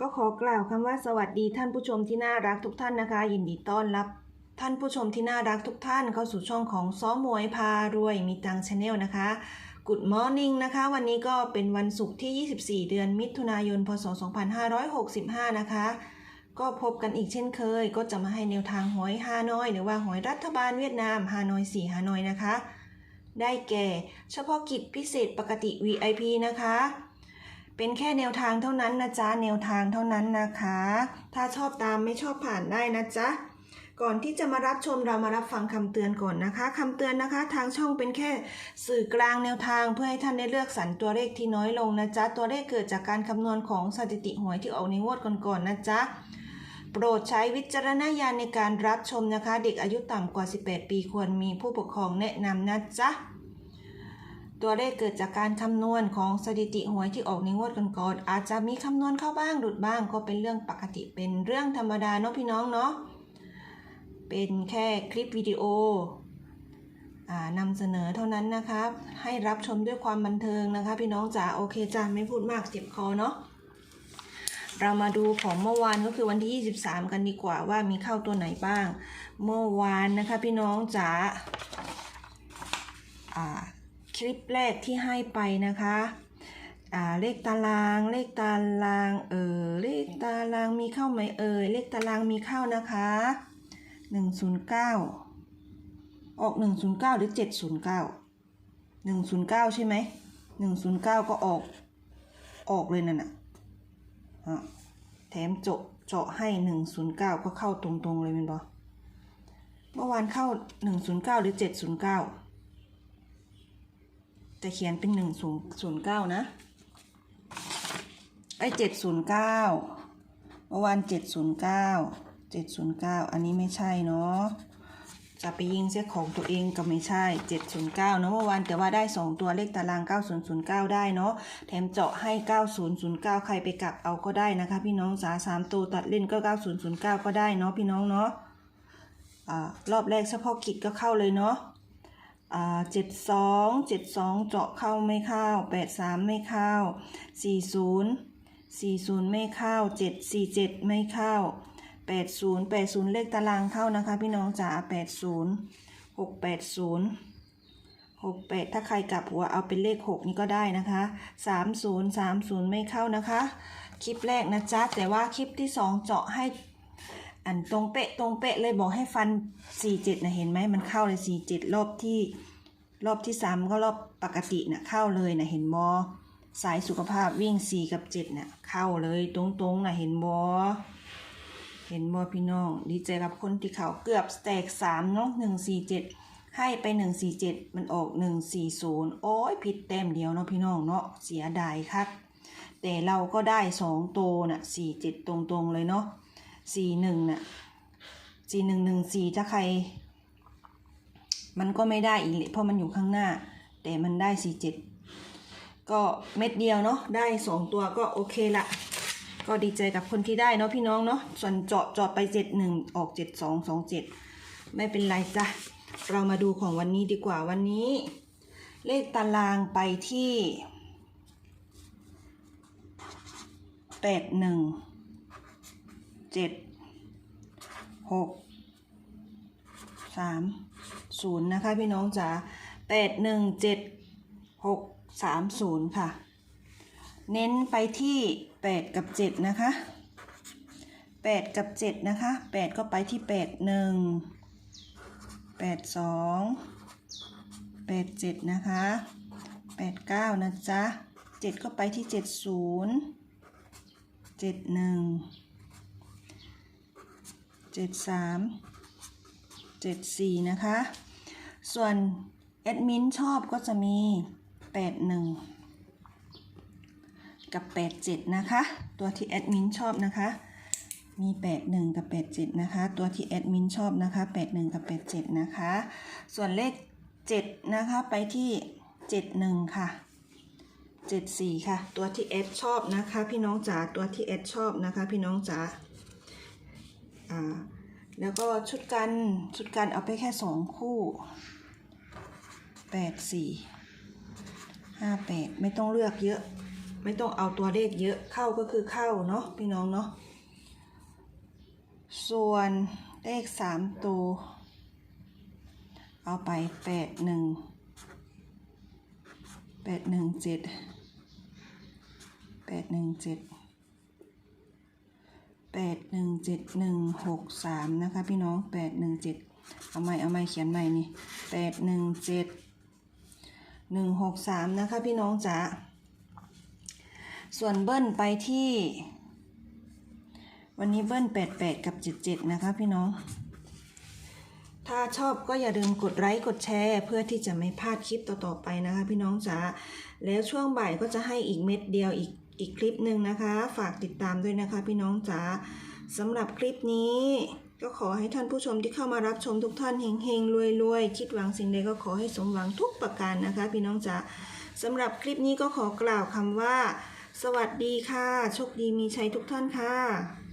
ก็ขอกล่าวคำว่าสวัสดีท่านผู้ชมที่น่ารักทุกท่านนะคะ ยินดีต้อนรับ ท่านผู้ชมที่น่ารักทุกท่านเข้าสู่ช่องของซ้อมมวยพารวยมีตังชาแนลนะคะ Good Morning นะคะ วันนี้ก็เป็นวันศุกร์ที่ 24 เดือนมิถุนายน พศ 2565 นะคะ ก็พบกันอีกเช่นเคย ก็จะมาให้แนวทางหวยฮานอย หรือว่าหวยรัฐบาลเวียดนามฮานอย4ฮานอยนะคะ ได้แก่ เฉพาะกิจพิเศษปกติ VIP นะคะ เป็นแค่แนวทางเท่านั้นนะจ๊ะแนวทางเท่านั้นนะคะ ถ้าชอบตามไม่ชอบผ่านได้นะจ๊ะก่อนที่จะมารับชมเรามารับฟังคำเตือนก่อนนะคะคำเตือนนะคะ ทางช่องเป็นแค่สื่อกลางแนวทางเพื่อให้ท่านได้เลือกสรรตัวเลขที่น้อยลงนะจ๊ะตัวเลขเกิดจากการคำนวณของสถิติหวยที่ออกในงวดก่อนๆนะจ๊ะโปรดใช้วิจารณญาณในการรับชมนะคะ เด็กอายุต่ำกว่า 18 ปีควรมีผู้ปกครองแนะนำนะจ๊ะ ตัวเลขเกิดจากการคำนวณของสถิติหวยที่ออกในงวดก่อนๆอาจจะมีคำนวณเข้าบ้างหลุดบ้างก็เป็นเรื่องปกติเป็นเรื่องธรรมดาเนาะพี่น้องเนาะเป็นแค่คลิปวิดีโออนำเสนอเท่านั้นนะคะให้รับชมด้วยความบันเทิงนะคะ พี่น้องจ๋าโอเคจ้าไม่พูดมากเจ็บคอเนาะเรามาดูของเมื่อวานก็คือวันที่ 23 กันดีกว่าว่ามีเข้าตัวไหนบ้าง เมื่อวานนะคะพี่น้องจ๋าอ่า คลิปแรกที่ให้ไปนะคะเลขตารางเลขตารางเออเลขตารางมีเข้าไหมเออเลขตารางมีเข้านะคะหนึ่งศูนย์เก้าออกหนึ่งศูนย์เก้าหรือเจ็ดศูนย์เก้าหนึ่งศูนย์เก้าใช่ไหมหนึ่งศูนย์เก้าก็ออกออกเลยนั่นน่ะอะแถมเจาะเจาะให้หนึ่งศูนย์เก้าก็เข้าตรงๆเลยเป็นบอเมื่อวานเข้าหนึ่งศูนย์เก้าหรือเจ็ดศูนย์เขียนเป็นหนึ่งศูนย์ศูนย์เก้านะ ไอ้เจ็ดศูนย์เก้าเมื่อวานเจ็ดศูนย์เก้า709อันนี้ไม่ใช่เนาะจะไปยิงเสียของตัวเองก็ไม่ใช่ 709 เนาะเมื่อวานแต่ว่าได้ 2 ตัวเลขตาราง 9009 ได้เนาะ แถมเจาะให้ 9009 ใครไปกลับเอาก็ได้นะคะ พี่น้องสาสามตัวตัดเล่นก็ 9009 ก็ได้เนาะพี่น้องเนาะอ่ารอบแรกเฉพาะกิจก็เข้าเลยเนาะ เจ็ดสองเจ็ดสองเจาะเข้าไม่เข้าแปดสามไม่เข้าสี่ศูนย์สี่ศูนย์ไม่เข้าเจ็ดสี่เจ็ดไม่เข้าแปดศูนย์แปดศูนย์เลขตารางเข้านะคะ พี่น้องจ๋าแปดศูนย์หกแปดศูนย์หกแปดถ้าใครกลับหัวเอาเป็นเลขหกนี่ก็ได้นะคะสามศูนย์สามศูนย์ไม่เข้านะคะ คลิปแรกนะจ๊ะแต่ว่าคลิปที่สองเจาะให้ อันตรงเป๊ะตรงเป๊ะเลยบอกให้ฟัน47นะเห็นไหมมันเข้าเลย47รอบที่รอบที่3ก็รอบปกตินะเข้าเลยนะเห็นบอสายสุขภาพวิ่ง4กับ7นะเข้าเลยตรงๆนะเห็นบอเห็นบอพี่น้อง ดีใจกับคนที่เขาเกือบแตก3เนาะ147ให้ไป147มันออก140โอ้ยผิดเต็มเดียวเนาะพี่น้องเนาะเสียดายครับแต่เราก็ได้2โตวน่ะ47ตรงๆเลยเนาะ สี่หนึ่งน่ะสี่หนึ่งหนึ่งสี่ถ้าใคร มันก็ไม่ได้อีกเลยเพราะมันอยู่ข้างหน้า แต่มันได้สี่เจ็ดก็เม็ดเดียวเนาะได้สองตัวก็โอเคละก็ดีใจกับคนที่ได้เนาะพี่น้องเนาะส่วนเจาะเจาะไปเจ็ดหนึ่งออกเจ็ดสองสองเจ็ดไม่เป็นไรจ้ะเรามาดูของวันนี้ดีกว่าวันนี้ เลขตารางไปที่แปดหนึ่ง เจ็ดหกสามศูนย์นะคะพี่น้องจ๋าแปดหนึ่งเจ็ดหกสามศูนย์ค่ะ เน้นไปที่แปดกับเจ็ดนะคะแปดกับเจ็ดนะคะแปดก็ไปที่แปดหนึ่งแปดสองแปดเจ็ดนะคะแปดเก้านะจ๊ะเจ็ดก็ไปที่เจ็ดศูนย์เจ็ดหนึ่ง เจ็ดสามเจ็ดสี่นะคะ ส่วนแอดมินชอบก็จะมีแปดหนึ่งกับแปดเจ็ดนะคะ ตัวที่แอดมินชอบนะคะ มีแปดหนึ่งกับแปดเจ็ดนะคะ ตัวที่แอดมินชอบนะคะแปดหนึ่งกับแปดเจ็ดนะคะ ส่วนเลขเจ็ดนะคะ ไปที่เจ็ดหนึ่งค่ะเจ็ดสี่ค่ะ ตัวที่แอดชอบนะคะ พี่น้องจ๋าตัวที่แอดชอบนะคะ พี่น้องจ๋า อ่าแล้วก็ชุดกันชุดกันเอาไปแค่สองคู่แปดสี่ห้าแปดไม่ต้องเลือกเยอะ ไม่ต้องเอาตัวเลขเยอะเข้าก็คือเข้าเนาะพี่น้องเนาะส่วนเลขสามตัวเอาไปแปดหนึ่งแปดหนึ่งเจ็ดแปดหนึ่งเจ็ด แปดหนึ่งเจ็ดหนึ่งหกสามนะคะพี่น้องแปดหนึ่งเจ็ดเอาใหม่เอาใหม่เขียนใหม่นี่แปดหนึ่งเจ็ดหนึ่งหกสามนะคะพี่น้องจ๋า ส่วนเบิ้ลไปที่ วันนี้เบิ้ลแปดแปดกับเจ็ดเจ็ดนะคะพี่น้อง ถ้าชอบก็อย่าลืมกดไลค์กดแชร์เพื่อที่จะไม่พลาดคลิปต่อๆไปนะคะพี่น้องจ๋า แล้วช่วงบ่ายก็จะให้อีกเม็ดเดียวอีกอีกคลิปหนึ่งนะคะ ฝากติดตามด้วยนะคะ พี่น้องจ๋าสำหรับคลิปนี้ ก็ขอให้ท่านผู้ชมที่เข้ามารับชมทุกท่านเฮงๆรวยๆคิดหวังสิ่งใดก็ขอให้สมหวังทุกประการนะคะ พี่น้องจ๋าสำหรับคลิปนี้ก็ขอกล่าวคำว่า สวัสดีค่ะโชคดีมีชัยทุกท่านค่ะ